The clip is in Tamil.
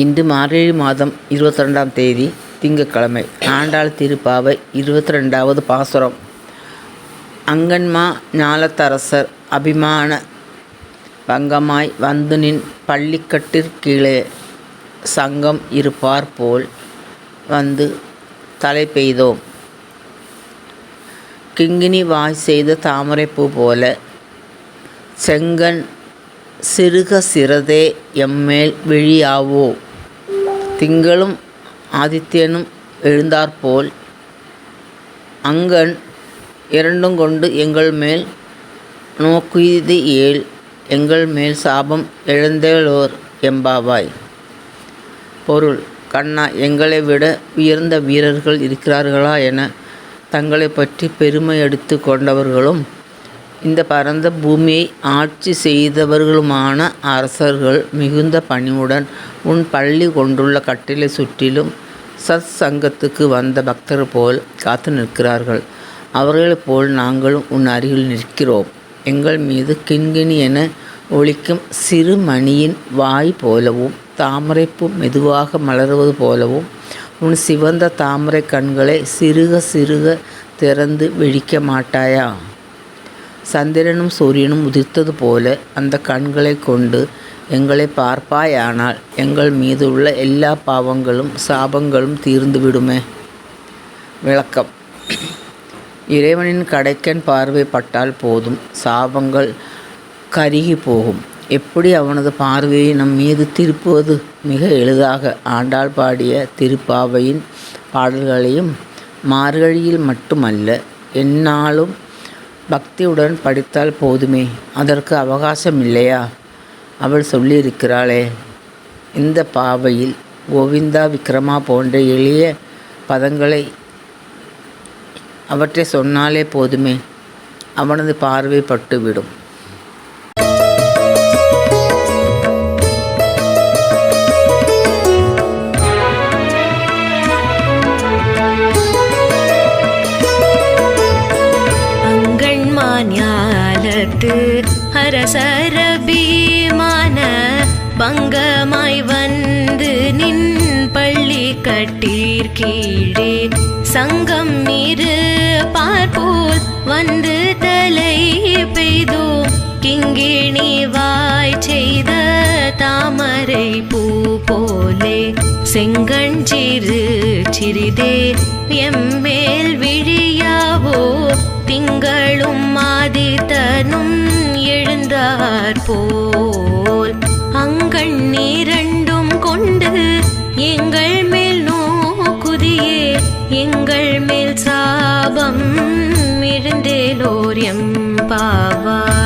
இன்று மார்கழி மாதம் இருபத்தி ரெண்டாம் தேதி திங்கக்கிழமை ஆண்டாள் திருப்பாவை இருபத்தி ரெண்டாவது பாசுரம். அங்கன்மா ஞாலத்தரசர் அபிமான பங்கமாய் வந்து நின் பள்ளிக்கட்டிற்கீழே சங்கம் இருப்பார் போல் வந்து தலை பெய்தோம். கிங்கினி வாய் செய்த தாமரைப்பூ போல செங்கன் சிறுக சிறதே எம்மேல் விழியாவோ. திங்களும் ஆதித்யனும் எழுந்தாற்போல் அங்கண் இரண்டும் கொண்டு எங்கள் மேல் நோக்குது ஏல் எங்கள் மேல் சாபம் எழுந்தேலோர் எம்பாவாய் பொருள் கண்ணா எங்களை விட உயர்ந்த வீரர்கள் இருக்கிறார்களா என தங்களை பற்றி பெருமை எடுத்து கொண்டவர்களும் இந்த பரந்த பூமியை ஆட்சி செய்தவர்களுமான அரசர்கள் மிகுந்த பணிவுடன் உன் பள்ளி கொண்டுள்ள கட்டிலை சுற்றிலும் சத் சங்கத்துக்கு வந்த பக்தர் போல் காத்து நிற்கிறார்கள். அவர்களைப் போல் நாங்களும் உன் அருகில் நிற்கிறோம். எங்கள் மீது கிண்கிணி என ஒழிக்கும் சிறு மணியின் வாய் போலவும் தாமரைப்பூ மெதுவாக மலர்வது போலவும் உன் சிவந்த தாமரை கண்களை சிறுக சிறுக திறந்து விழிக்க மாட்டாயா? சந்திரனும் சூரியனும் உதிர்த்தது போல அந்த கண்களை கொண்டு எங்களை பார்ப்பாயானால் எங்கள் மீது உள்ள எல்லா பாவங்களும் சாபங்களும் தீர்ந்து விடுமே. விளக்கம். இறைவனின் கடைக்கன் பார்வைப்பட்டால் போதும் சாபங்கள் கருகி போகும். எப்படி அவனது பார்வையை நம் மீது திருப்புவது? மிக எளிதாக. ஆண்டாள் பாடிய திருப்பாவையின் பாடல்களையும் மார்கழியில் மட்டுமல்ல எந்நாளும் பக்தியுடன் படித்தால் போதுமே. அதற்கு அவகாசம் இல்லையா அவள் சொல்லியிருக்கிறாளே. இந்த பாவையில் கோவிந்தா விக்ரமா போன்ற எளிய பதங்களை அவற்றை சொன்னாலே போதுமே. அவனது பார்வை பட்டுவிடும். அங்கண்மாஞாலத்து அரசரபீமான பங்கமாய் வந்து நின் பள்ளி கட்டீர் கீழே. சங்கம் மீறு பார்ப்போல் வந்து தலை பெய்தோ. கிங்கிணி வாய் செய்த தாமரை பூ போலே. செங்கஞ்சிறு சிறிதே எம்மேல் விழியாவோ. திங்களும் ஆதித்தனும் எழுந்தார் போல். அங்கண் நீரண்டும் கொண்டு எங்கள் மேல் நோக்குதியே எங்கள் மேல் சாபம் எழுந்தேலோர் பாவா.